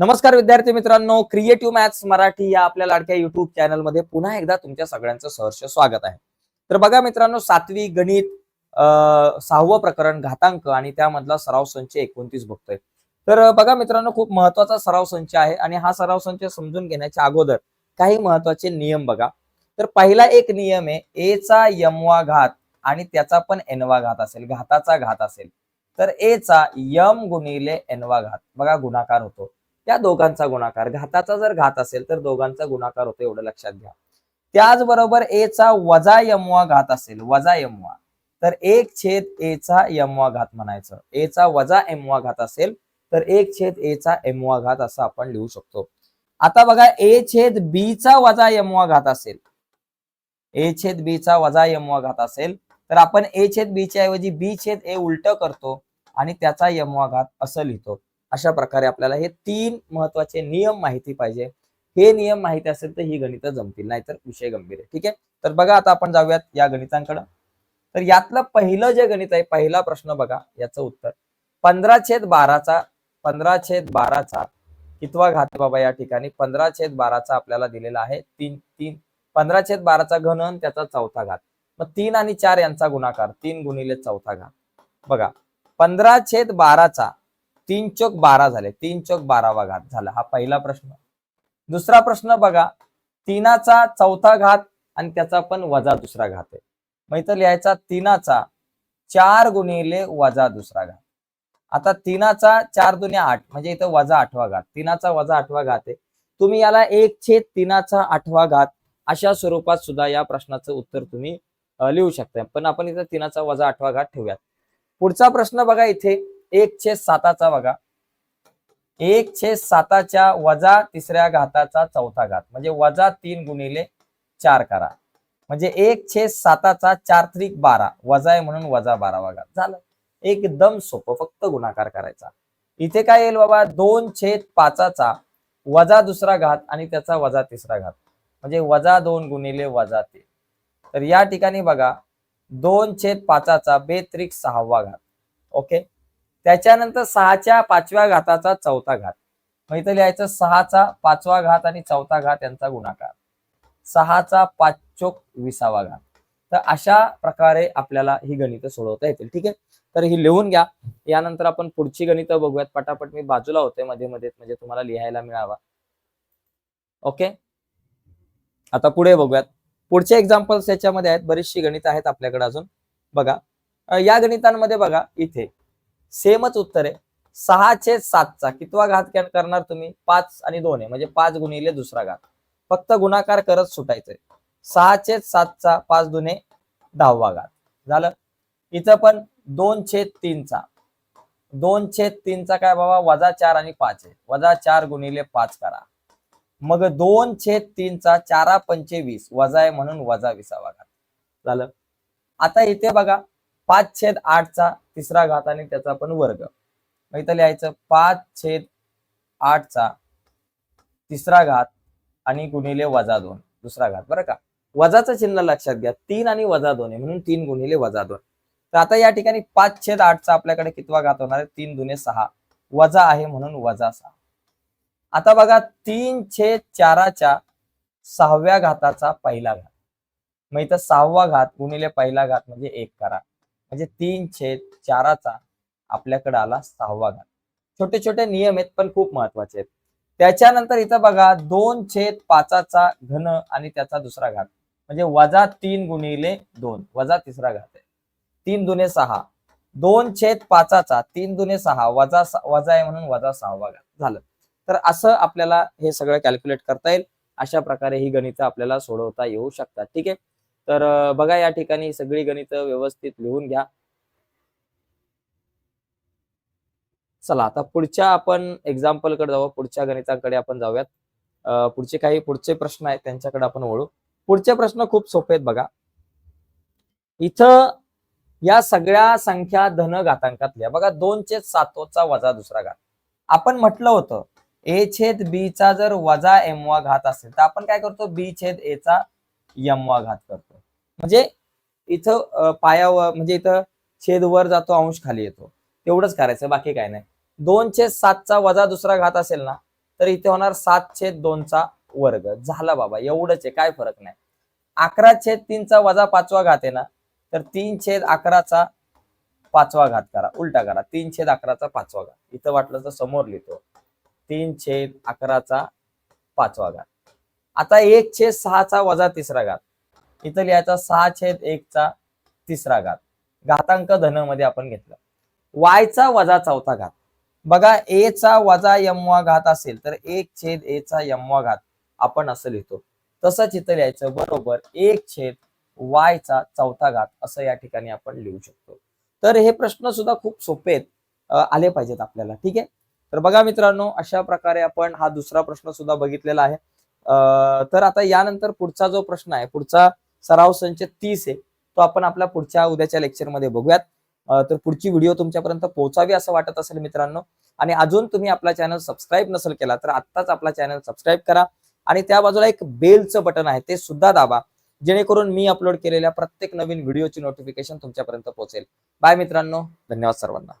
नमस्कार विद्यार्थी मित्रांनो क्रिएटिव्ह मॅथ्स मराठी या आपल्या लाडक्या युट्यूब चॅनलमध्ये पुन्हा एकदा तुमच्या सगळ्यांचं सहर्ष स्वागत आहे. तर बघा मित्रांनो सातवी गणित सहावं प्रकरण घातांक आणि त्यामधला सराव संच एकोणतीस बघतोय. तर बघा मित्रांनो खूप महत्त्वाचा सराव संच आहे आणि हा सराव संच समजून घेण्याच्या अगोदर काही महत्त्वाचे नियम बघा. तर पहिला एक नियम आहे ए चा यमवा घात आणि त्याचा पण एनवा घात असेल घाताचा घात असेल. तर ए चा यम गुणिले एनवा घात. बघा गुणाकार होतो. त्या दोघांचा गुणाकार. घाताचा जर घात असेल तर दोघांचा गुणाकार होतो एवढं लक्षात घ्या. त्याचबरोबर ए चा वजा यमवा घात असेल वजा यमवा तर एक छेद ए चा यमवा घात म्हणायचं. ए चा वजा एमवा घात असेल तर एक छेद ए चा एमवा घात असं आपण लिहू शकतो. आता बघा ए छेद बी चा वजा यमवा घात असेल. ए छेद बी चा वजा यमवा घात असेल तर आपण ए छेद बी च्या ऐवजी बी छेद ए उलट करतो आणि त्याचा यमवा घात असं लिहितो. अशा प्रकारे आपल्याला हे तीन महत्त्वाचे नियम माहिती पाहिजे. हे नियम माहिती असेल तर ही गणित जमतील नाहीतर विषय गंभीर आहे. ठीक आहे? तर बघा आता आपण जाऊयात या गणितांकडे. तर यातलं पहिलं जे गणित आहे पहिला प्रश्न बघा याचं उत्तर. पंधरा छेद बाराचा पंधरा छेद बाराचा कितवा घात बाबा या ठिकाणी? पंधरा छेद बाराचा आपल्याला दिलेला आहे तीन तीन. पंधरा छेद बाराचा घन त्याचा चौथा घात. मग तीन आणि चार यांचा गुणाकार तीन गुणिले चौथा घात. बघा पंधरा छेद बाराचा तीन चोक बारा झाले. तीन चोक बारावा घात झाला हा पहिला प्रश्न. दुसरा प्रश्न बघा तीनाचा चौथा घात आणि त्याचा पण वजा दुसरा घात आहे. मग इथं लिहायचा तीनाचा चार गुणिले वजा दुसरा घात. आता तीनाचा चार दुने आठ म्हणजे इथं वजा आठवा घात. तीनाचा वजा आठवा घात आहे. तुम्ही याला एक छेद तीनाचा आठवा घात अशा स्वरूपात सुद्धा या प्रश्नाचं उत्तर तुम्ही लिहू शकता पण आपण इथं तीनाचा वजा आठवा घात ठेवूयात. पुढचा प्रश्न बघा इथे. एक छेद साताचा बघा. एक छेद साताच्या वजा तिसऱ्या घाताचा चौथा घात. म्हणजे वजा तीन गुणिले चार करा. म्हणजे एक छेद साताचा चार त्रिक बारा. वजा आहे म्हणून वजा बारावा घात झालं. एकदम सोपं. फक्त गुणाकार करायचा. इथे काय येईल बाबा? दोन छेद पाचाचा वजा दुसरा घात आणि त्याचा वजा तिसरा घात. म्हणजे वजा दोन गुणिले वजा तीन. तर या ठिकाणी बघा. दोन छेद पाचाचा बेत्रिक सहावा घात. ओके? त्याच्यानंतर सहाच्या पाचव्या घाताचा चौथा घात. मग इथं लिहायचं सहाचा पाचवा घात आणि चौथा घात यांचा गुणाकार. सहाचा पाचोक विसावा घात. तर अशा प्रकारे आपल्याला ही गणित सोडवता येतील. ठीक आहे? तर ही लिहून घ्या. यानंतर आपण पुढची गणित बघूयात. पटापट मी बाजूला होते मध्ये मध्ये म्हणजे तुम्हाला लिहायला मिळावा. ओके? आता पुढे बघूयात. पुढचे एक्झाम्पल्स याच्यामध्ये आहेत. बरीचशी गणित आहेत आपल्याकडे अजून. बघा. या गणितांमध्ये बघा इथे. सेमच उत्तर आहे. सहा छेद सातचा कितवा घात करणार तुम्ही? पाच आणि दोन आहे. म्हणजे पाच गुणिले दुसरा घात. फक्त गुणाकार करत सुटायचंय. छेद सातचा पाच दुने दहावा घात. झालं? इथं पण दोन छेद तीनचा. दोन छेद तीनचा काय बाबा? वजा चार आणि पाच आहे. वजा चार गुणिले पाच करा. मग दोन छेद तीनचा चारा पंचवीस. वजा आहे म्हणून वजा विसावा घात. झालं? आता इथे बघा. पाच छेद आठचा तिसरा घात आणि त्याचा पण वर्ग. मग इथं लिहायचं पाच छेद आठचा तिसरा घात आणि गुणिले वजा दोन दुसरा घात. बरं का? वजाचं चिन्ह लक्षात घ्या. तीन आणि वजा दोन आहे म्हणून तीन गुणिले वजा दोन. तर आता या ठिकाणी पाच छेद आठचा आपल्याकडे कितवा घात होणार आहे? तीन दुने सहा. वजा आहे म्हणून वजा सहा. आता बघा तीन छेद चाराच्या सहाव्या घाताचा पहिला घात. मग इथं सहावा घात गुणिले पहिला घात म्हणजे एक करा. म्हणजे तीन छेद चाराचा आपल्याकडे आला सहावा घात. छोटे छोटे नियम आहेत पण खूप महत्त्वाचे आहेत. त्याच्यानंतर इथं बघा दोन छेद पाचाचा घन आणि त्याचा दुसरा घात. म्हणजे वजा तीन गुणिले दोन वजा तिसरा घात आहे. तीन दुने सहा. दोन छेद पाचाचा तीन दुने सहा वजा वजा आहे म्हणून वजा सहावा घात झालं. तर असं आपल्याला हे सगळं कॅल्क्युलेट करता येईल. अशा प्रकारे ही गणितं आपल्याला सोडवता येऊ शकतात. ठीक आहे? तर बघा या ठिकाणी सगळी गणित व्यवस्थित लिहून घ्या. चला आता पुढच्या आपण एक्झाम्पलकडे जाऊ पुढच्या गणितांकडे आपण जाऊयात. पुढचे काही पुढचे प्रश्न आहेत त्यांच्याकडे आपण ओळू पुढचे प्रश्न खूप सोपे आहेत बघा. इथं या सगळ्या संख्या धन घातांकातल्या बघा दोनचे सातोचा वजा दुसरा घात. आपण म्हटलं होतं ए छेद बी चा जर वजा एम वा घात असेल तर आपण काय करतो? बी छेद ए चा यम वा घात करतो. म्हणजे इथं पायावर म्हणजे इथं छेद वर जातो अंश खाली येतो. तेवढंच करायचं बाकी काय नाही. दोन छेद सातचा वजा दुसरा घात असेल ना तर इथे होणार सात छेद दोनचा वर्ग. झाला बाबा एवढंच आहे काय फरक नाही. अकरा छेद तीनचा वजा पाचवा घात आहे ना तर तीन छेद अकराचा पाचवा घात करा. उलटा करा. तीन छेद अकराचा पाचवा घात. इथं वाटलं तर समोर लिहितो. तीन छेद अकराचा पाचवा घात. आता एक छेद सहाचा वजा तिसरा घात. इथं लिहायचा सहा छेद एकचा तिसरा घात. घातांक धनमध्ये आपण घेतलं. वायचा वजा चौथा घात. बघा ए चा वजा यमवा घात असेल तर एक छेद ए चा यमवा घात आपण असं लिहितो. तसंच इथं लिहायचं बरोबर एक छेद वाय चा चौथा घात असं या ठिकाणी आपण लिहू शकतो. तर हे प्रश्न सुद्धा खूप सोपे आले पाहिजेत आपल्याला ठीक आहे? तर बघा मित्रांनो अशा प्रकारे आपण हा दुसरा प्रश्न सुद्धा बघितलेला आहे. तर आता यानंतर पुढचा जो प्रश्न आहे पुढचा सराव संच तीस आहे तो आपण आपल्या पुढच्या उद्याच्या लेक्चरमध्ये बघूयात. तर पुढची व्हिडिओ तुमच्यापर्यंत पोहोचावी असं वाटत असेल मित्रांनो. आणि अजून तुम्ही आपला चॅनल सबस्क्राईब नसेल केला तर आत्ताच आपला चॅनल सबस्क्राईब करा. आणि त्या बाजूला एक बेलचं बटन आहे ते सुद्धा दाबा. जेणेकरून मी अपलोड केलेल्या प्रत्येक नवीन व्हिडिओची नोटिफिकेशन तुमच्यापर्यंत पोहोचेल. बाय मित्रांनो. धन्यवाद सर्वांना.